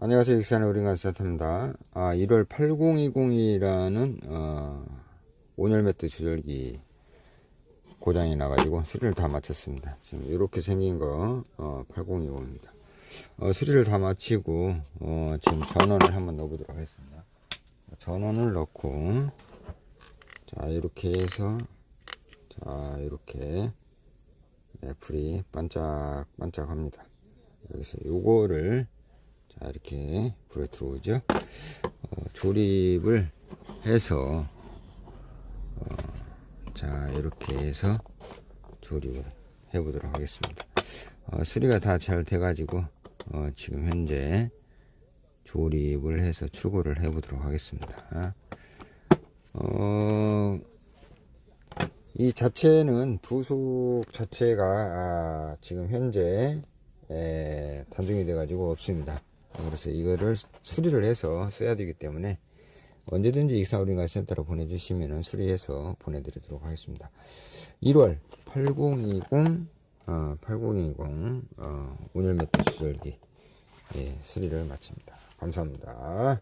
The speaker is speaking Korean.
안녕하세요. 익산의 우린가 센터입니다. 아, 1월 8020이라는, 어, 온열 매트 조절기 고장이 나가지고 수리를 다 마쳤습니다. 지금 이렇게 생긴 거, 어, 8020입니다. 어, 수리를 다 마치고, 어, 지금 전원을 한번 넣어보도록 하겠습니다. 전원을 넣고, 자, 이렇게 해서, 자, 이렇게, 네, 불이 반짝반짝 합니다. 여기서 요거를, 자 이렇게 불에 들어오죠. 어, 조립을 해서 어, 자 이렇게 해서 조립을 해 보도록 하겠습니다. 어, 수리가 다 잘 돼 가지고 어, 지금 현재 조립을 해서 출고를 해 보도록 하겠습니다. 어, 이 자체는 부속 자체가 아, 지금 현재 에, 단종이 돼 가지고 없습니다 그래서 이거를 수리를 해서 써야 되기 때문에 언제든지 익사우린가 센터로 보내주시면 수리해서 보내드리도록 하겠습니다. 1월 8020 어, 8020 어, 온열 매트 수절기 예, 수리를 마칩니다. 감사합니다.